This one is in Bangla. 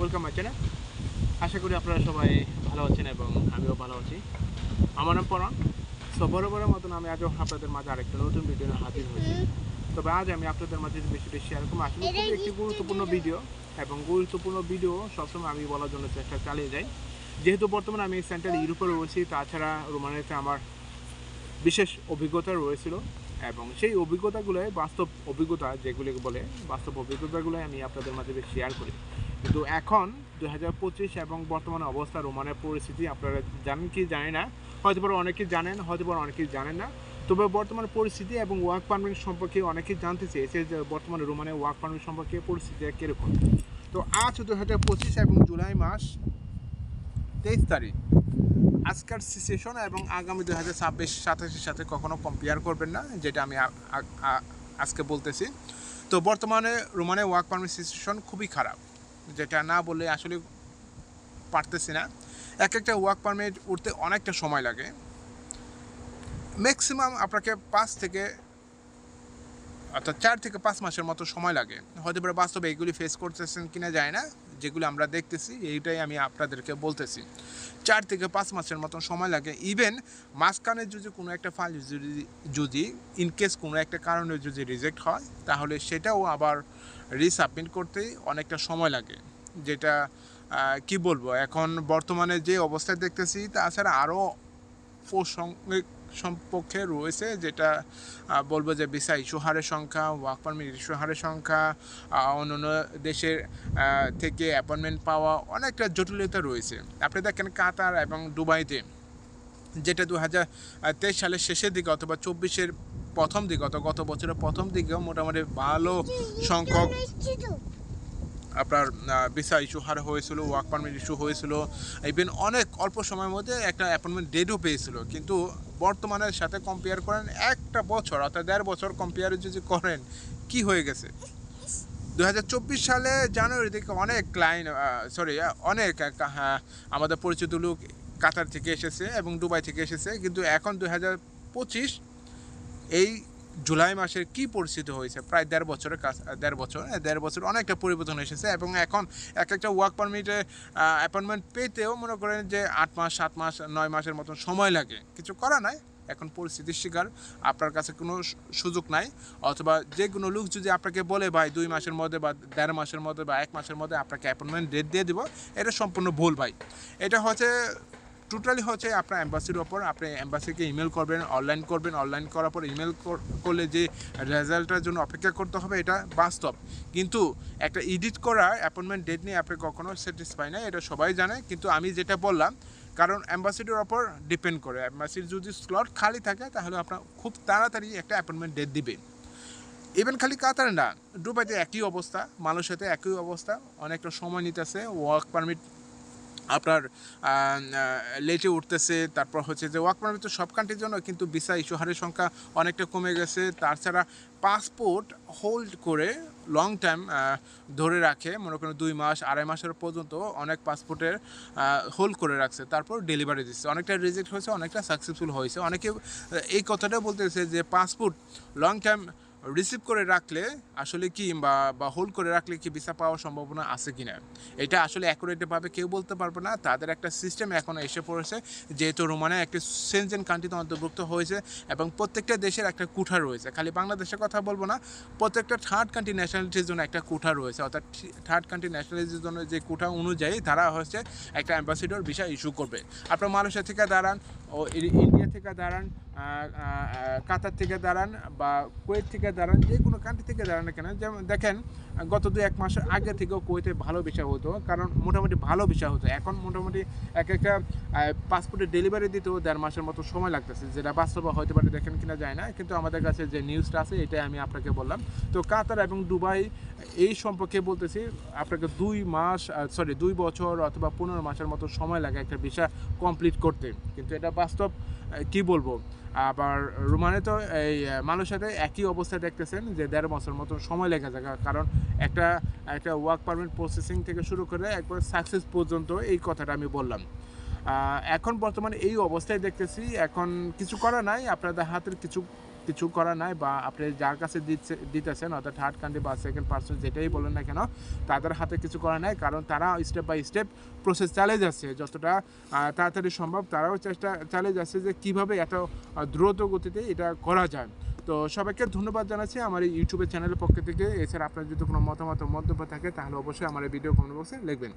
ওয়েলকাম মাই চ্যানেল আশা করি আপনারা সবাই ভালো আছেন এবং আমিও ভালো আছি। আমার নাম পরাণ। সো বরাবরের মতন আমি আজও আপনাদের মাঝে আরেকটা নতুন ভিডিও হাজির হয়েছি। তবে আজ আমি আপনাদের মাঝে বিষয়টি শেয়ার করব আসলে খুবই একটি গুরুত্বপূর্ণ ভিডিও এবং গুরুত্বপূর্ণ ভিডিও সবসময় আমি বলার জন্য চেষ্টা চালিয়ে যাই। যেহেতু বর্তমানে আমি সেন্ট্রাল ইউরোপে রয়েছি তাছাড়া রোমানিয়াতে আমার বিশেষ অভিজ্ঞতা রয়েছিল এবং সেই অভিজ্ঞতাগুলোই বাস্তব অভিজ্ঞতা যেগুলি বলে বাস্তব অভিজ্ঞতাগুলো আমি আপনাদের মাঝে শেয়ার করি। কিন্তু এখন দু হাজার পঁচিশ এবং বর্তমানে অবস্থা রোমানের পরিস্থিতি, আপনারা জানেন কি জানেন না। হয়তো অনেকেই জানেন, হয়তো অনেকেই জানেন না। তবে বর্তমান পরিস্থিতি এবং ওয়ার্ক পারমিট সম্পর্কে অনেকেই জানতে চেয়েছে যে বর্তমানে রোমানের ওয়ার্ক পারমিট সম্পর্কে পরিস্থিতি কীরকম। তো আজ দু হাজার পঁচিশ এবং জুলাই মাস তেইশ তারিখ। আজকের সেশন এবং আগামী দু হাজার ছাব্বিশ, সাতাশের সাথে কখনো কম্পেয়ার করবেন না, যেটা আমি আজকে বলতেছি। তো বর্তমানে রোমানের ওয়ার্ক পারমিট সিচুয়েশন খুবই খারাপ। যেটা না বললে আসলে পারতেছি না। এক একটা ওয়ার্ক পারমিট উঠতে অনেকটা সময় লাগে। ম্যাক্সিমাম আপনাকে পাঁচ থেকে অর্থাৎ চার থেকে পাঁচ মাসের মতো সময় লাগে। হয়তো পারে বাস্তবে এগুলি ফেস করতেছেন কিনা যায় না। যেগুলো আমরা দেখতেছি, এইটাই আমি আপনাদেরকে বলতেছি। চার থেকে পাঁচ মাসের মতন সময় লাগে। ইভেন মাঝখানে যদি কোনো একটা ফাইল যদি যদি ইনকেস কোনো একটা কারণে যদি রিজেক্ট হয়, তাহলে সেটাও আবার রিসাবমিট করতে অনেকটা সময় লাগে। যেটা কি বলব? এখন বর্তমানে যে অবস্থায় দেখতেছি, তাছাড়া আরও প্রসঙ্গিক সম্পর্কে রয়েছে, যেটা বলব যে ভিসা ইস্যু হারের সংখ্যা ওয়ার্ক পারমিট ইস্যু সংখ্যা অন্য অন্য দেশের থেকে অ্যাপয়েন্টমেন্ট পাওয়া অনেকটা জটিলতা রয়েছে। আপনি দেখেন কাতার এবং দুবাইতে, যেটা দু হাজার তেইশ সালের শেষের দিকে অথবা চব্বিশের প্রথম দিকে, অথবা গত বছরের প্রথম দিকেও মোটামুটি ভালো সংখ্যক আপনার ভিসা ইস্যু হার হয়েছিল ওয়ার্ক পারমিট ইস্যু হয়েছিল ইভেন অনেক অল্প সময়ের মধ্যে একটা অ্যাপয়েন্টমেন্ট ডেটও পেয়েছিল। কিন্তু বর্তমানের সাথে কম্পেয়ার করেন একটা বছর অর্থাৎ দেড় বছর কম্পেয়ার যদি করেন কি হয়ে গেছে? দু হাজার চব্বিশ সালে জানুয়ারি থেকে অনেক ক্লায়েন্ট সরি অনেক হ্যাঁ, আমাদের পরিচিত লোক কাতার থেকে এসেছে এবং দুবাই থেকে এসেছে। কিন্তু এখন দু পঁচিশ এই জুলাই মাসের কি পরিস্থিতি হয়েছে? প্রায় দেড় বছরের কাজ দেড় বছর হ্যাঁ, দেড় বছর অনেকটা পরিবর্তন এসেছে এবং এখন এক একটা ওয়ার্ক পারমিটে অ্যাপয়েন্টমেন্ট পেতেও মনে করেন যে আট মাস সাত মাস নয় মাসের মতন সময় লাগে। কিছু করা নাই। এখন পরিস্থিতির শিকার। আপনার কাছে কোনো সুযোগ নাই। অথবা যে কোনো লোক যদি আপনাকে বলে ভাই দুই মাসের মধ্যে বা দেড় মাসের মধ্যে বা এক মাসের মধ্যে আপনাকে অ্যাপয়েন্টমেন্ট ডেট দিয়ে দেবো। এটা সম্পূর্ণ ভুল ভাই। এটা হচ্ছে টোটালি হচ্ছে আপনার অ্যাম্বাসির ওপর আপনি অ্যাম্বাসিকে ইমেল করবেন অনলাইন করবেন অনলাইন করার পর ইমেল করলে যে রেজাল্টের জন্য অপেক্ষা করতে হবে, এটা বাস্তব। কিন্তু একটা এডিট করার অ্যাপয়েন্টমেন্ট ডেট নিয়ে আপনি কখনো স্যাটিসফাই না এটা সবাই জানে। কিন্তু আমি যেটা বললাম, কারণ অ্যাম্বাসিডার ওপর ডিপেন্ড করে। অ্যাম্বাসির যদি স্লট খালি থাকে, তাহলে আপনার খুব তাড়াতাড়ি একটা অ্যাপয়েন্টমেন্ট ডেট দিবে। ইভেন খালি কাতার না দুবাইতে একই অবস্থা মালয়েশিয়াতে একই অবস্থা, অনেকটা সময় নিতেছে ওয়ার্ক পারমিট আপনার লেটে উঠতেছে, তারপর হচ্ছে যে ওয়ার্ক পারমিট তো সব কান্ট্রির জন্য, কিন্তু ভিসা ইস্যু হারের সংখ্যা অনেকটা কমে গেছে। তাছাড়া পাসপোর্ট হোল্ড করে লং টাইম ধরে রাখে, মনে করেন দুই মাস, আড়াই মাসের পর্যন্ত অনেক পাসপোর্টের হোল্ড করে রাখছে, তারপর ডেলিভারি দিচ্ছে। অনেকটা রিজেক্ট হয়েছে, অনেকটা সাকসেসফুল হয়েছে। অনেকে এই কথাটা বলতেছে যে পাসপোর্ট লং টাইম রিসিভ করে রাখলে আসলে কি বা বা হোল্ড করে রাখলে কি ভিসা পাওয়ার সম্ভাবনা আছে কি না এটা আসলে অ্যাকুরেটভাবে কেউ বলতে পারবে না। তাদের একটা সিস্টেম এখন এসে পড়েছে, যেহেতু রোমানে একটি সেনজেন কান্ট্রিতে অন্তর্ভুক্ত হয়েছে এবং প্রত্যেকটা দেশের একটা কুঠা রয়েছে। খালি বাংলাদেশের কথা বলব না, প্রত্যেকটা থার্ড কান্ট্রি ন্যাশনালিটির জন্য একটা কুঠা রয়েছে। অর্থাৎ থার্ড কান্ট্রি ন্যাশনালিটির জন্য যে কুঠা অনুযায়ী তারা হচ্ছে একটা অ্যাম্বাসিডর ভিসা ইস্যু করবে। আপনার মালয়েশিয়া থেকে দাঁড়ান, ও ইন্ডিয়া থেকে দাঁড়ান কাতার থেকে দাঁড়ান বা কুয়েত থেকে দাঁড়ান, যে কোনো কান্ট্রি থেকে দাঁড়ান কেন, যেমন দেখেন, গত দু এক মাসের আগে থেকেও কুয়েতে ভালো বিষয় হতো, কারণ মোটামুটি ভালো বিষয় হতো। এখন মোটামুটি এক একটা পাসপোর্টের ডেলিভারি দিতেও দেড় মাসের মতো সময় লাগতেছে, যেটা বাস্তবে হতে পারে দেখেন কিনা যায় না, কিন্তু আমাদের কাছে যে নিউজটা আছে, এটাই আমি আপনাকে বললাম। তো কাতার এবং দুবাই এই সম্পর্কে বলতেছি, আপনাকে দুই মাস সরি দুই বছর অথবা পনেরো মাসের মতো সময় লাগে একটা ভিসা কমপ্লিট করতে। কিন্তু এটা বাস্তব কি বলব? আবার রোমানে তো এই মালয়েশিয়াতে একই অবস্থায় দেখতেছেন যে দেড় বছর মতো সময় লেগে যায়। কারণ একটা একটা ওয়ার্ক পারমিট প্রসেসিং থেকে শুরু করে একবার সাকসেস পর্যন্ত এই কথাটা আমি বললাম। এখন বর্তমানে এই অবস্থায় দেখতেছি, এখন কিছু করা নাই, আপনাদের হাতের কিছু কিছু করার নাই বা আপনি যার কাছে দিচ্ছে, দিতেছেন, অর্থাৎ থার্ড কান্ট্রি বা সেকেন্ড পার্সন যেটাই বলেন না কেন, তাদের হাতে কিছু করার নাই। কারণ তারা স্টেপ বাই স্টেপ প্রসেস চালিয়ে যাচ্ছে। যতটা তাড়াতাড়ি সম্ভব তারাও চেষ্টা চালিয়ে যাচ্ছে যে কীভাবে এত দ্রুত গতিতে এটা করা যায়। তো সবাইকে ধন্যবাদ জানাচ্ছি। আমার এই ইউটিউবের চ্যানেলের পক্ষ থেকে। এছাড়া আপনার যদি কোনো মতামত, মন্তব্য থাকে, তাহলে অবশ্যই আমার এই ভিডিও কমেন্ট বক্সে লিখবেন।